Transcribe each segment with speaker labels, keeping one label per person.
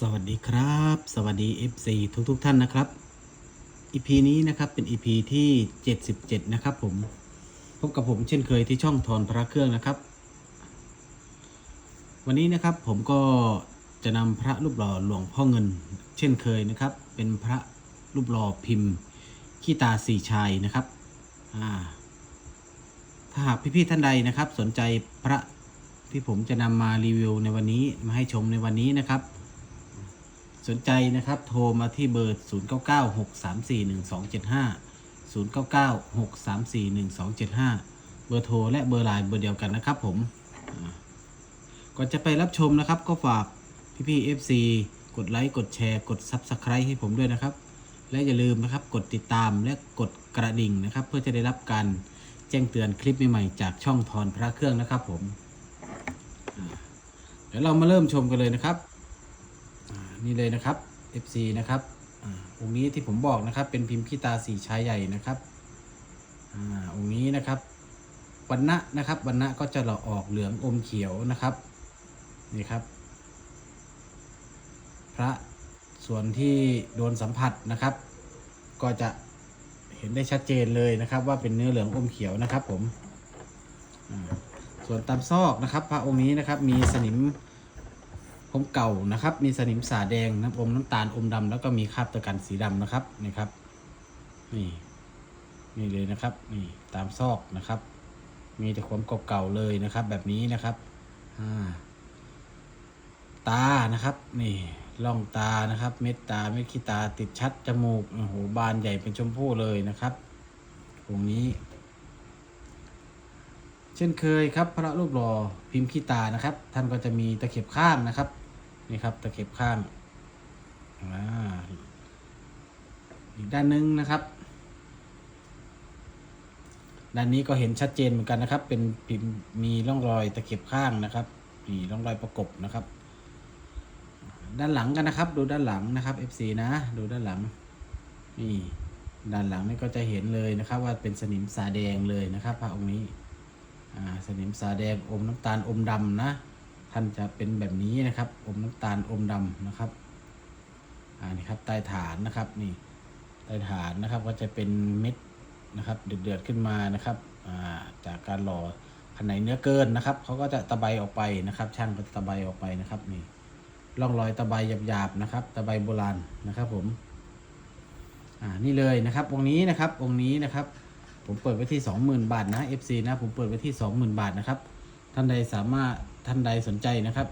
Speaker 1: สวัสดีครับ สวัสดี FC ทุกทุกท่านนะครับ EP นี้นะครับเป็น EP ที่ 77 นะครับผม พบกับผมเช่นเคยที่ช่องทอนพระเครื่องนะครับ วันนี้นะครับผมก็จะนำพระรูปหล่อหลวงพ่อเงิน เช่นเคยนะครับ เป็นพระรูปหล่อพิมพ์ขี้ตาสีชายนะครับอ่าถ้าหากพี่ๆท่านใดนะครับ สนใจพระที่ผมจะนำมารีวิวในวันนี้มาให้ชมในวันนี้นะครับ สนใจนะครับโทรมาที่เบอร์ 0996341275 0996341275 เบอร์โทรและเบอร์ไลน์เบอร์เดียวกันนะครับผมก่อนจะไปรับชมนะครับ ก็ฝากพี่ๆ FC กดไลค์ กดแชร์ กด Subscribe ให้ผมด้วยนะครับ และอย่าลืมนะครับกดติดตามและกดกระดิ่งนะครับ เพื่อจะได้รับการแจ้งเตือนคลิปใหม่ๆจากช่องทอนพระเครื่องนะครับผมเดี๋ยวเรามาเริ่มชมกันเลยนะครับ นี่เลยนะครับ FC นะครับองค์นี้ที่ผมบอกนะครับ เป็นพิมพ์ขี้ตาสีชายใหญ่นะครับอาองค์นี้นะครับวันณะนะครับวันณะก็จะหล่อออกเหลืองอมเขียวนะครับนี่ครับ พระส่วนที่โดนสัมผัสนะครับ ก็จะเห็นได้ชัดเจนเลยนะครับ ว่าเป็นเนื้อเหลืองอมเขียวนะครับ ผมส่วนตามซอกนะครับ พระองค์นี้นะครับมีสนิม ผมเก่านะครับ มีสนิมสาแดงน้ำอมน้ำตาลอมดำแล้วก็มีคราบตะกันสีดำนะครับนี่ครับ นี่นี่เลยนะครับนี่ตามซอกนะครับ มีแต่ความเก่าๆเลยนะครับ แบบนี้นะครับตานะครับ นี่ล่องตานะครับ เม็ดตาเม็ดขี้ตาติดชัดจมูกโอ้โหบานใหญ่เป็นชมพู่เลยนะครับตรงนี้ เช่นเคยครับ พระรูปหล่อพิมพ์ขี้ตานะครับ ท่านก็จะมีตะเข็บข้างนะครับ นี่ครับตะเข็บข้างอ่าอีกด้านหนึงนะครับ ด้านนี้ก็เห็นชัดเจนเหมือนกันนะครับ เป็นพิมมีร่องรอยตะเข็บข้างนะครับมีร่องรอยประกบนะครับ ด้านหลังกันนะครับ ดูด้านหลังนะครับ FC นะ ดูด้านหลังนี่ด้านหลังนี่ก็จะเห็นเลยนะครับ ว่าเป็นสนิมสาแดงเลยนะครับพระองค์นี้ อ่า สนิมสาแดงอมน้ำตาลอมดำนะ ท่านจะเป็นแบบนี้นะครับ อมน้ำตาลอมดำนะครับอ่านี่ครับใต้ฐานนะครับนี่ใต้ฐานนะครับก็จะเป็นเม็ดนะครับ เดือดๆขึ้นมานะครับาจากการหล่อขนไหนเนื้อเกินนะครับเขาก็จะตะไบออกไปนะครับ ช่างก็จะตะไบออกไปนะครับนี่ร่องรอยตะไบหยาบๆนะครับ ตะไบโบราณนะครับ ผม อ่านี่เลยนะครับองค์นี้นะครับองค์นี้นะครับ ผมเปิดไว้ที่ 20,000 บาทนะ FC นะผมเปิดไว้ที่ 20,000 บาทนะครับ ท่านใดสามารถท่านใดสนใจนะครับ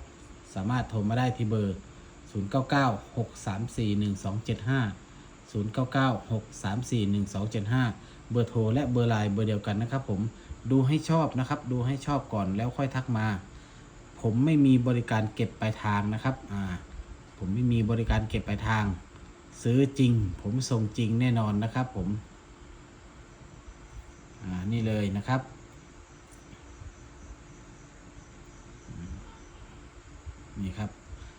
Speaker 1: สามารถโทรมาได้ที่เบอร์ 0996341275 0996341275 เบอร์โทรและเบอร์ไลน์เบอร์เดียวกันนะครับ ผมดูให้ชอบนะครับ ดูให้ชอบก่อนแล้วค่อยทักมา ผมไม่มีบริการเก็บปลายทางนะครับอ่าผมไม่มีบริการเก็บปลายทาง ซื้อจริง ผมส่งจริงแน่นอนนะครับ ผมอ่านี่เลยนะครับอืม นี่ครับ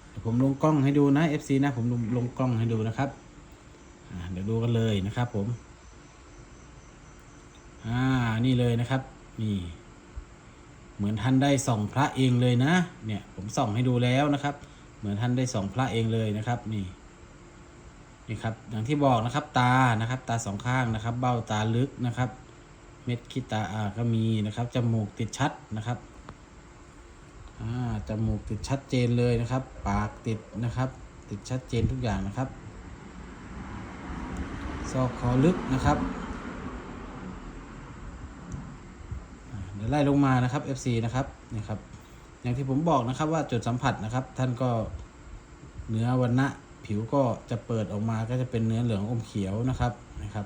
Speaker 1: เดี๋ยวผมลงกล้องให้ดูนะ FC นะ ผมลงลงกล้องให้ดูนะครับเดี๋ยวดูกันเลยนะครับ ผม อ่า นี่เลยนะครับ นี่ เหมือนท่านได้ส่องพระเองเลยนะ เนี่ย ผมส่องให้ดูแล้วนะครับ เหมือนท่านได้ส่องพระเองเลยนะครับ นี่นี่ครับอย่างที่บอกนะครับตานะครับ ตาสองข้างนะครับ เบ้าตาลึกนะครับ เม็ดขี้ตาอาก็มีนะครับจมูกติดชัดนะครับ จมูกติดชัดเจนเลยนะครับ ปากติดนะครับ ติดชัดเจนทุกอย่างนะครับซอกคอลึกนะครับเดี๋ยวไล่ลงมานะครับ FC นะครับนี่ครับ อย่างที่ผมบอกนะครับว่าจุดสัมผัสนะครับ ท่านก็เนื้อวันณะผิวก็จะเปิดออกมาก็จะเป็นเนื้อเหลืองอมเขียวนะครับนะครับ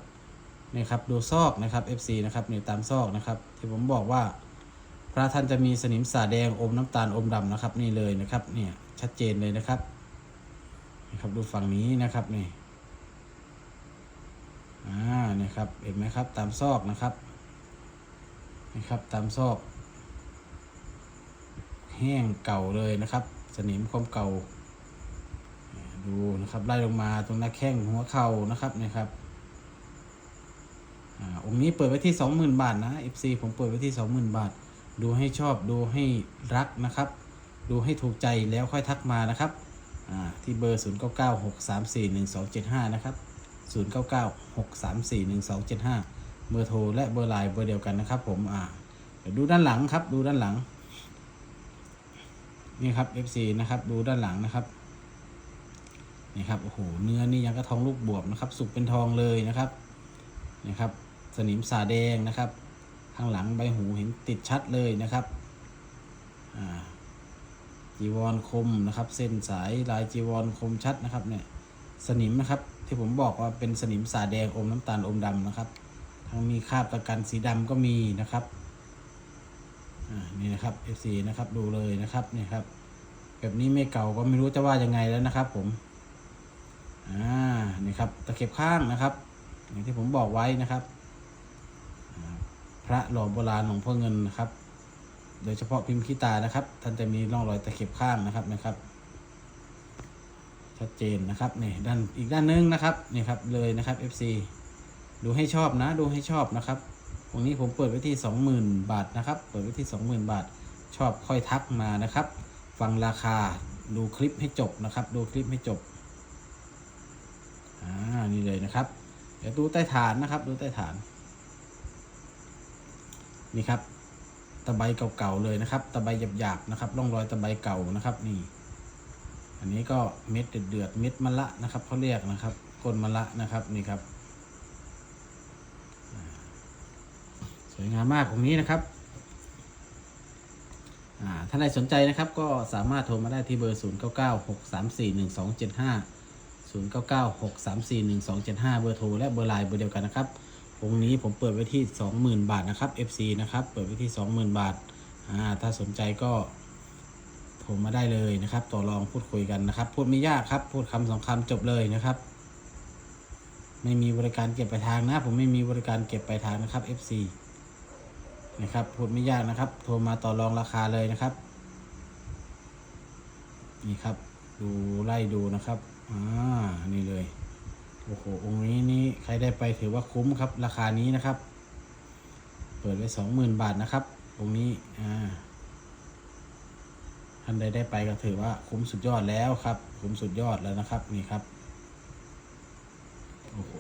Speaker 1: นี่ครับดูซอกนะครับ FC นะครับนี่ตามซอกนะครับ ที่ผมบอกว่า พระท่านจะมีสนิมสาแดงอมน้ำตาลอมดำนะครับ นี่เลยนะครับ เนี่ยชัดเจนเลยนะครับนี่ครับดูฝั่งนี้นะครับนี่อ่านี่ครับเห็นไหมครับ ตามซอกนะครับนี่ครับ ตามซอก แห้งเก่าเลยนะครับ สนิมความเก่า ดูนะครับไล่ลงมาตรงหน้าแข้งหัวเข่านะครับนี่ครับอ่าองค์นี้เปิดไว้ที่ 20,000 บาทนะ FC ผมเปิดไว้ที่ 20,000 บาท ดูให้ชอบดูให้รักนะครับ ดูให้ถูกใจแล้วค่อยทักมานะครับที่เบอร์ 0 9 9 6 3 4 1 2 7 5 นะครับ 0 9 9 6 3 4 1 2 7 5 เบอร์โทรและเบอร์ไลน์เบอร์เดียวกันนะครับ ผมอ่าเดี๋ยวดูด้านหลังครับ ดูด้านหลัง นี่ครับ FC นะครับ ดูด้านหลังนะครับ นี่ครับ โอ้โห เนื้อนี่ยังกระทองลูกบวบนะครับ สุกเป็นทองเลยนะครับนี่ครับ สนิมสาแดงนะครับ ข้างหลังใบหูเห็นติดชัดเลยนะครับจีวรคมนะครับ เส้นสายลายจีวรคมชัดนะครับเนี่ยสนิมนะครับที่ผมบอกว่าเป็นสนิมสาแดงอมน้ำตาลอมดำนะครับทั้งมีคราบตะกันสีดำก็มีนะครับนี่นะครับ FC นะครับดูเลยนะครับนี่ครับ แบบนี้ไม่เก่าก็ไม่รู้จะว่ายังไงแล้วนะครับ ผมอ่านี่ครับตะเข็บข้างนะครับ อย่างที่ผมบอกไว้นะครับ พระหล่อโบราณหลวงพ่อเงินนะครับ โดยเฉพาะพิมพ์ขี้ตานะครับ ท่านจะมีร่องรอยตะเข็บข้างนะครับนะครับ ชัดเจนนะครับนี่ด้านอีกด้านหนึงนะครับนี่ครับเลยนะครับ FC ดูให้ชอบนะ ดูให้ชอบนะครับตรงนี้ผมเปิดไว้ที่ 20,000 บาทนะครับ เปิดไว้ที่ 20,000 บาท ชอบค่อยทักมานะครับ ฟังราคาดูคลิปให้จบนะครับ ดูคลิปให้จบอ่านี่เลยนะครับ เดี๋ยวดูใต้ฐานนะครับ ดูใต้ฐาน นี่ครับตะไบเก่าๆเลยนะครับ ตะไบหยาบๆนะครับร่องรอยตะไบเก่านะครับนี่อันนี้ก็เม็ดเดือดๆเม็ดมะละนะครับเขาเรียกนะครับก้นมะละนะครับนี่ครับ สวยงามมากตรงนี้นะครับอ่าท่านใดสนใจนะครับก็สามารถโทรมาได้ที่เบอร์ 0 9 9 6 3 4 1 2 7 5 0 9 9 6 3 4 1 2 7 5 เบอร์โทรและเบอร์ไลน์เบอร์เดียวกันนะครับ องค์นี้ผมเปิดไว้ที่ 20,000 บาทนะครับ FC นะครับ เปิดไว้ที่ 20,000 บาท อ่า ถ้าสนใจก็โทรมาได้เลยนะครับ ต่อรองพูดคุยกันนะครับ พูดไม่ยากครับ พูดคำสองคำจบเลยนะครับ ไม่มีบริการเก็บปลายทางนะ ผมไม่มีบริการเก็บปลายทางนะครับ FC นะครับ พูดไม่ยากนะครับ โทรมาต่อรองราคาเลยนะครับ นี่ครับ ดูไล่ดูนะครับ อ่า นี่เลย โอ้โห องค์นี้นี่ใครได้ไปถือว่าคุ้มครับ ราคานี้นะครับ เปิดไว้สองหมื่นบาทนะครับ องค์นี้ อ่า ท่านใดได้ไปก็ถือว่าคุ้มสุดยอดแล้วครับ คุ้มสุดยอดแล้วนะครับ นี่ครับ โอ้โห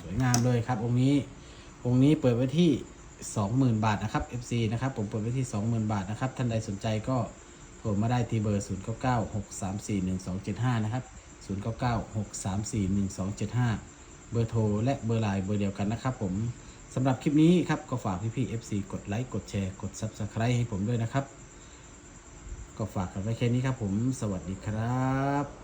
Speaker 1: สวยงามเลยครับ องค์นี้ องค์นี้เปิดไว้ที่สองหมื่นบาทนะครับ FC นะครับ ผมเปิดไว้ที่สองหมื่นบาทนะครับ ท่านใดสนใจก็โทรมาได้ที่เบอร์0 9 9 6 3 4 1 2 7 5นะครับ0 9 9 6 3 4 1 2 7 5 เบอร์โทรและเบอร์ไลน์เบอร์เดียวกันนะครับผมสำหรับคลิปนี้ครับก็ฝากพี่ๆ FC กดไลค์กดแชร์กด Subscribe ให้ผมด้วยนะครับ ก็ฝากกันไว้แค่นี้ครับผม สวัสดีครับ